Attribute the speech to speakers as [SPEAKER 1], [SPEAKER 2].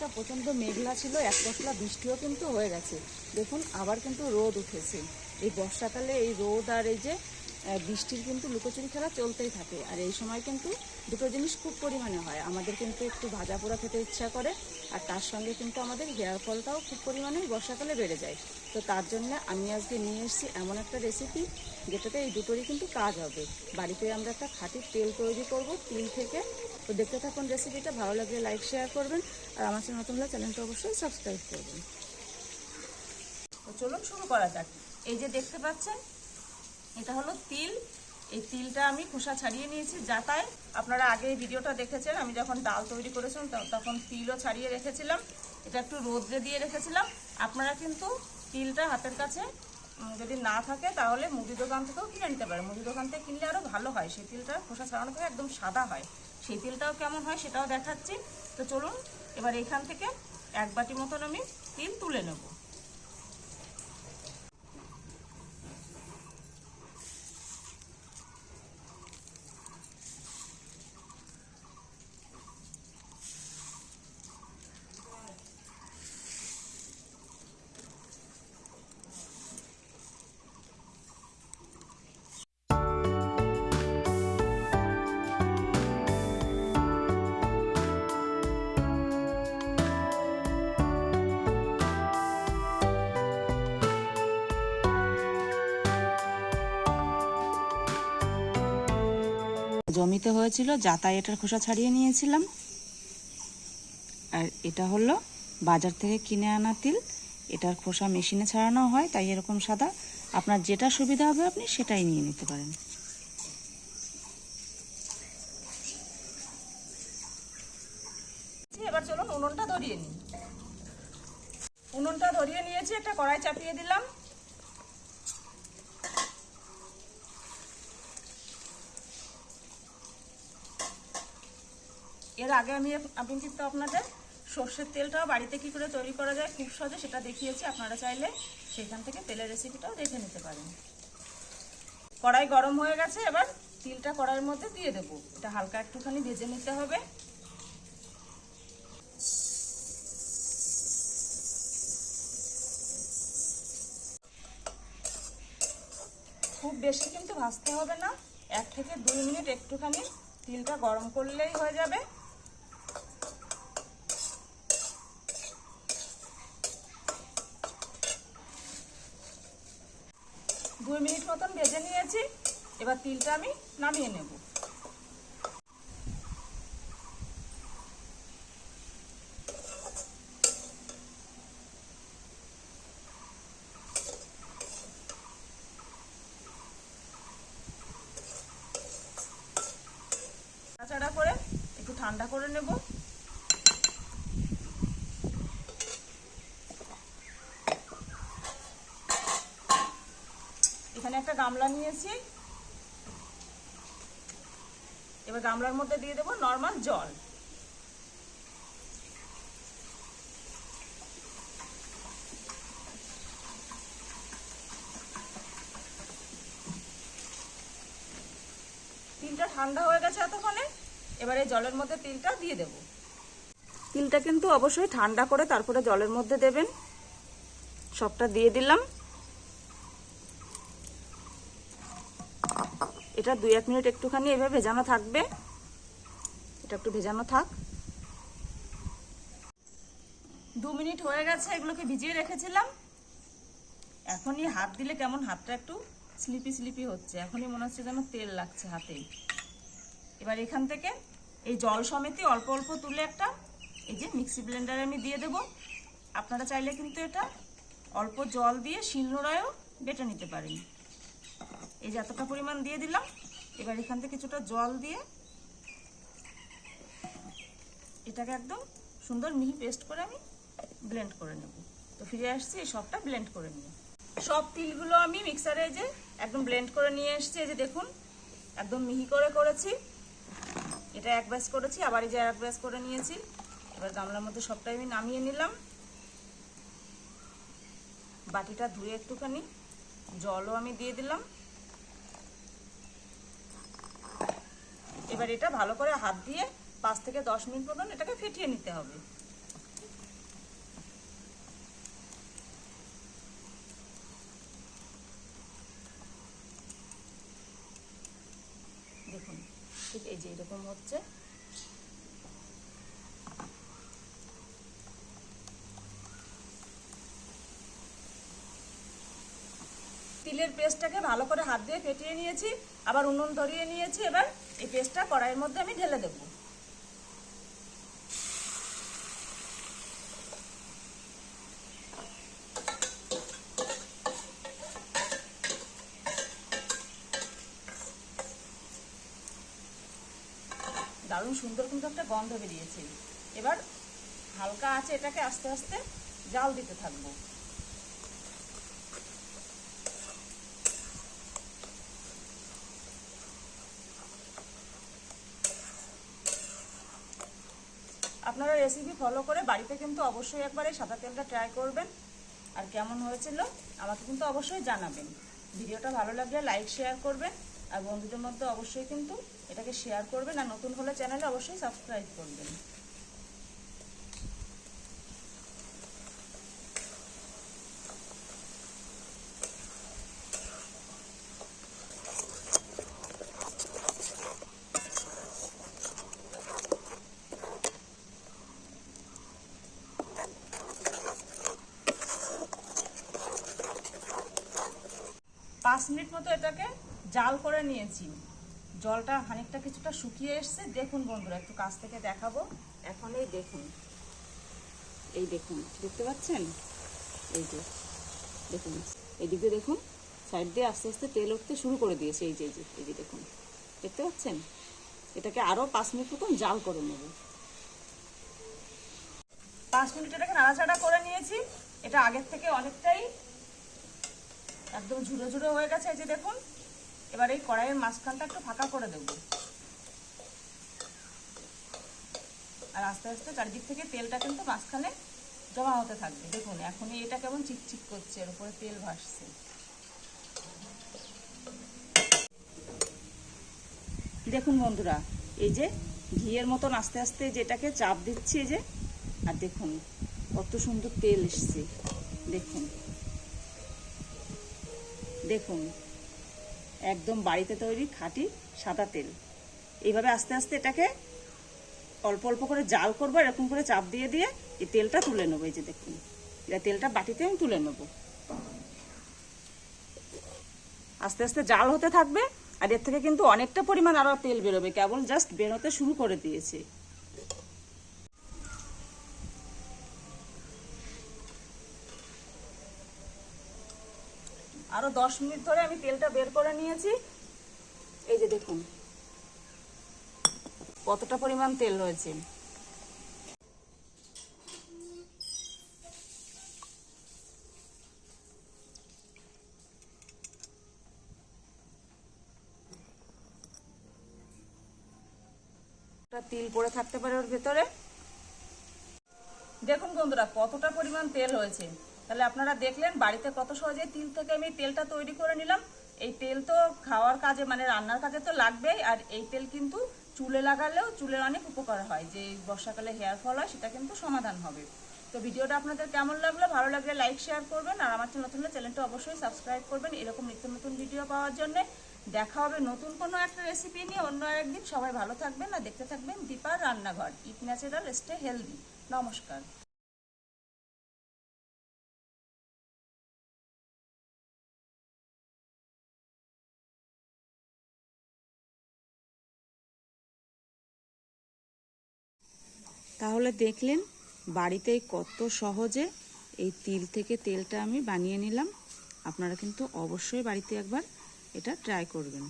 [SPEAKER 1] আকাশটা প্রচণ্ড মেঘলা ছিল, এক পশলা বৃষ্টিও কিন্তু হয়ে গেছে। দেখুন, আবার কিন্তু রোদ উঠেছে। এই বর্ষাকালে এই রোদ আর এই যে বৃষ্টির কিন্তু লুকোচুরি খেলা চলতেই থাকে। আর এই সময় কিন্তু দুটো জিনিস খুব পরিমাণে হয়। আমাদের কিন্তু একটু ভাজা পোড়া খেতে ইচ্ছা করে, আর তার সঙ্গে কিন্তু আমাদের হেয়ার ফলটাও খুব পরিমাণে বর্ষাকালে বেড়ে যায়। তো তার জন্য আমি আজকে নিয়ে এসেছি এমন একটা রেসিপি যেটাতে এই দুটোরই কিন্তু কাজ হবে। বাড়িতে আমরা একটা খাঁটি তেল তৈরি করব তিল থেকে। তো দেখতে থাকুন রেসিপিটা ভালো লাগলে লাইক শেয়ার করবেন। আর আমার সাথে নতুন চ্যানেলটা অবশ্যই সাবস্ক্রাইব করবেন। তো চলুন শুরু করা যাক। এই যে দেখতে পাচ্ছেন এটা হলো তিল। এই তিলটা আমি খোসা ছাড়িয়ে নিয়েছি যাতায় আপনারা আগে ভিডিওটা দেখেছেন, আমি যখন ডাল তৈরি করেছিলাম তখন তিলও ছাড়িয়ে রেখেছিলাম। এটা একটু রোদ্রে দিয়ে রেখেছিলাম। আপনারা কিন্তু তিলটা হাতের কাছে যদি না থাকে, তাহলে মুদি দোকান থেকেও কিনে নিতে পারেন। মুদি দোকান থেকে কিনলে আরও ভালো হয়। সেই তিলটা খোসা ছাড়ানো থেকে একদম সাদা হয়। সেই তিলটাও কেমন হয় সেটাও দেখাচ্ছি। তো চলুন, এবার এখান থেকে এক বাটি মতন আমি তিল তুলে নেব। জমিতে হয়েছিল যাতায় এটার খোসা ছাড়িয়ে নিয়েছিলাম। আর এটা হলো বাজার থেকে কিনে আনা তিল। এটার খোসা মেশিনে ছাড়ানো হয়, তাই এরকম সাদা। আপনার যেটা সুবিধা হবে আপনি সেটাই নিয়ে নিতে পারেন। এবার চলুন উনুনটা ধরিয়ে নিই। উনুনটা ধরিয়ে নিয়েছি, একটা কড়াই চাপিয়ে দিলাম। এর আগে আমি আমি কিন্তু আপনাদের সর্ষের তেলটাও বাড়িতে কি করে তৈরি করা যায় খুব সহজে সেটা দেখিয়েছি। আপনারা চাইলে সেখান থেকে তেলের রেসিপিটাও দেখে নিতে পারেন। কড়াই গরম হয়ে গেছে, এবার তিলটা কড়াইয়ের মধ্যে দিয়ে দেবো। এটা হালকা একটুখানি ভেজে নিতে হবে। খুব বেশি কিন্তু ভাজতে হবে না। এক থেকে দুই মিনিট একটুখানি তিলটা গরম করলেই হয়ে যাবে দুই মিনিট মতন ভেজে নিয়েছি এবার তিলটা আমি নামিয়ে নেব। করে একটু ঠান্ডা করে নেব এখানে একটা গামলা নিয়েছি। এবার গামলার মধ্যে দিয়ে দেবো নর্মাল জল। তিলটা ঠান্ডা হয়ে গেছে এতক্ষণে, এবার জলের মধ্যে তিলটা দিয়ে দেব। তিলটা কিন্তু অবশ্যই ঠান্ডা করে তারপরে জলের মধ্যে দেবেন। সবটা দিয়ে দিলাম। এটা দুই, এক মিনিট একটুখানি এভাবে ভেজানো থাকবে। এটা একটু ভেজানো থাক। দু মিনিট হয়ে গেছে, এগুলোকে ভিজিয়ে রেখেছিলাম। এখনই হাত দিলে কেমন হাতটা একটু স্লিপি স্লিপি হচ্ছে। এখনই মনে হচ্ছে যেন তেল লাগছে হাতে। এবার এখান থেকে এই জল সমেতই অল্প অল্প তুলে একটা এই যে মিক্সি ব্লেন্ডারে আমি দিয়ে দেব। আপনারা চাইলে কিন্তু এটা অল্প জল দিয়ে শিলনোড়ায়ও বেটে নিতে পারেন। এই যে এতটা পরিমাণ দিয়ে দিলাম। এবার এখান থেকে কিছুটা জল দিয়ে এটাকে একদম সুন্দর মিহি পেস্ট করে আমি ব্লেন্ড করে নেব। তো ফিরে আসছি, এই সবটা ব্লেন্ড করে নিয়ে। সব তিলগুলো আমি মিক্সারে যে একদম ব্লেন্ড করে নিয়ে এসেছি। এই যে দেখুন, একদম মিহি করে করেছি। এটা এক ব্যাস করেছি, আবার এই যে এক ব্যাস করে নিয়েছি। এবার গামলার মধ্যে সবটাই আমি নামিয়ে নিলাম। বাটিটা ধুয়ে একটুখানি জলও আমি দিয়ে দিলাম। এবার এটা ভালো করে হাত দিয়ে পাঁচ থেকে দশ মিনিট মতন এটাকে ফেটিয়ে নিতে হবে। দেখুন, ঠিক এই যে এরকম হচ্ছে। তিলের পেস্টটাকে ভালো করে হাত দিয়ে ফেটিয়ে নিয়েছি, আবার উনুন ধরিয়ে নিয়েছি, এবার এই পেস্টটা কড়াইয়ের মধ্যে আমি ঢেলে দেবো। দারুণ সুন্দর কিন্তু একটা গন্ধ বেরিয়েছে। এবার হালকা আছে এটাকে আস্তে আস্তে জাল দিতে থাকব আপনারা রেসিপি ফলো করে বাড়িতে কিন্তু অবশ্যই একবার এই সাদা তেলটা ট্রাই করবেন। আর কেমন হয়েছিল আমাকে কিন্তু অবশ্যই জানাবেন। ভিডিওটা ভালো লাগলে লাইক শেয়ার করবেন। আর বন্ধুদের মধ্যে অবশ্যই কিন্তু এটাকে শেয়ার করবেন। আর নতুন হলে চ্যানেলে অবশ্যই সাবস্ক্রাইব করবেন পাঁচ মিনিট মতো এটাকে জাল করে নিয়েছি। জলটা খানিকটা কিছুটা শুকিয়ে এসছে। দেখুন বন্ধুরা, একটু কাছ থেকে দেখাবো। এখন এই দেখুন এই দেখুন, দেখতে পাচ্ছেন? এই যে, দেখুন, এদিকে দেখুন, সাইড দিয়ে আস্তে আস্তে তেল উঠতে শুরু করে দিয়েছে। এই যে এই যে এই যে দেখুন, দেখতে পাচ্ছেন? এটাকে আরও পাঁচ মিনিট মতন জাল করে নেব। পাঁচ মিনিট এটাকে নাড়াচাড়া করে নিয়েছি। এটা আগের থেকে অনেকটাই একদম ঝুড়ো ঝুড়ো হয়ে গেছে, এই যে দেখুন। এবার এই কড়াইয়ের মাঝখানটা একটু ফাঁকা করে দেব। আর আস্তে আস্তে চারিদিক থেকে তেলটা কিন্তু মাঝখানে জমা হতে থাকবে। দেখুন, এখনই এটা কেমন চিকচিক করছে, এর উপরে তেল ভাসছে। দেখুন বন্ধুরা, এই যে ঘিয়ের মতন আস্তে আস্তে যেটাকে চাপ দিচ্ছি যে, আর দেখুন, কত সুন্দর তেল এসছে। দেখুন। দেখুন, একদম বাড়িতে তৈরি খাঁটি সাদা তেল। এইভাবে আস্তে আস্তে এটাকে অল্প অল্প করে জাল করব, এরকম করে চাপ দিয়ে দিয়ে এই তেলটা তুলে নেব, এই যে দেখুন। এটা তেলটা বাটিতে আমি তুলে নেব। আস্তে আস্তে জাল হতে থাকবে, আর এর থেকে কিন্তু অনেকটা পরিমাণ আরও তেল বেরোবে, কেবল জাস্ট বেরোতে শুরু করে দিয়েছে। আরও দশ মিনিট ধরে আমি তেলটা বের করে নিয়েছি। এই যে দেখুন। কতটা পরিমাণ তেল রয়েছে। তিল পড়ে থাকতে পারে ওর ভেতরে। দেখুন বন্ধুরা, কতটা পরিমাণ তেল হয়েছে তাহলে আপনারা দেখলেন বাড়িতে কত সহজে তিল থেকে আমি তেলটা তৈরি করে নিলাম। এই তেল তো খাওয়ার কাজে মানে রান্নার কাজে তো লাগবেই, আর এই তেল কিন্তু চুলে লাগালেও চুলের অনেক উপকার হয়। যে বর্ষাকালে হেয়ার ফল হয়, সেটা কিন্তু সমাধান হবে। তো ভিডিওটা আপনাদের কেমন লাগল? ভালো লাগলে লাইক, শেয়ার করবেন, আর আমার চ্যানেল নতুন চ্যানেলটা অবশ্যই সাবস্ক্রাইব করবেন এরকম নিত্য নতুন ভিডিও পাওয়ার জন্য। দেখা হবে নতুন কোনো একটা রেসিপি নিয়ে অন্য একদিন। সবাই ভালো থাকবেন, আর দেখতে থাকবেন দীপার রান্নাঘর। ইট ন্যাচারাল স্টে হেলদি নমস্কার। তাহলে দেখলেন বাড়িতেই কত সহজে এই তিল থেকে তেলটা আমি বানিয়ে নিলাম। আপনারা কিন্তু অবশ্যই বাড়িতে একবার এটা ট্রাই করবেন।